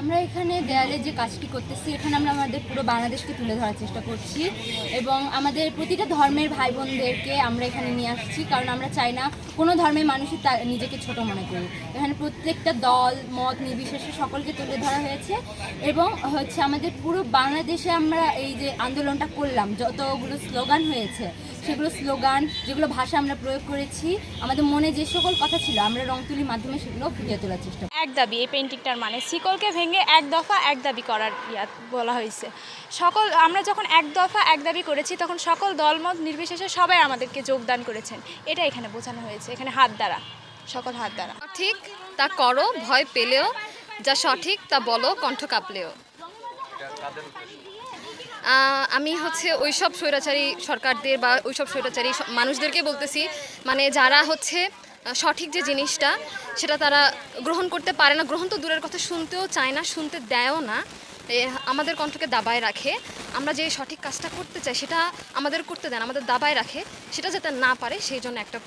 আমরা এখানে দেয়ালে যে কাজটি করতেছি, এখানে আমরা আমাদের পুরো বাংলাদেশকে তুলে ধরার চেষ্টা করছি এবং আমাদের প্রতিটা ধর্মের ভাই বোনদেরকে আমরা এখানে নিয়ে আসছি, কারণ আমরা চাই না কোনো ধর্মের মানুষই তা নিজেকে ছোট মনে করি এখানে প্রত্যেকটা দল, মত নির্বিশেষে সকলকে তুলে ধরা হয়েছে এবং হচ্ছে আমাদের পুরো বাংলাদেশে আমরা এই যে আন্দোলনটা করলাম, যতগুলো স্লোগান হয়েছে, সেগুলো স্লোগান, যেগুলো ভাষা আমরা প্রয়োগ করেছি, আমাদের মনে যে সকল কথা ছিল, আমরা রং তুলির মাধ্যমে সেগুলো ফুটিয়ে তোলার চেষ্টা। এক দাবি, এই পেন্টিংটার মানে শিকলকে ভেঙে এক দফা এক দাবি করার ইয়া বলা হয়েছে। সকল, আমরা যখন এক দফা এক দাবি করেছি, তখন সকল দলমত নির্বিশেষে সবাই আমাদেরকে যোগদান করেছেন। এটা এখানে বোঝানো হয়েছে, এখানে হাত দ্বারা, সকল হাত দ্বারা। সঠিক, তা করো, ভয় পেলেও, যা সঠিক, তা বলো, কণ্ঠ কাঁপলেও। আমি হচ্ছে ওইসব স্বৈরাচারী সরকারদের বা ওইসব স্বৈরাচারী মানুষদেরকে বলতেছি মানে যারা হচ্ছে সঠিক যে জিনিসটা, সেটা তারা গ্রহণ করতে পারে না। গ্রহণ তো দূরের কথা, শুনতেও চায় না, শুনতে দেয়ও না। আমাদের কণ্ঠকে দাবায় রাখে। আমরা যে সঠিক কাজটা করতে চাই, সেটা আমাদের করতে দেন, আমাদের দাবায় রাখে। সেটা যাতে না পারে, সেই জন্য একটা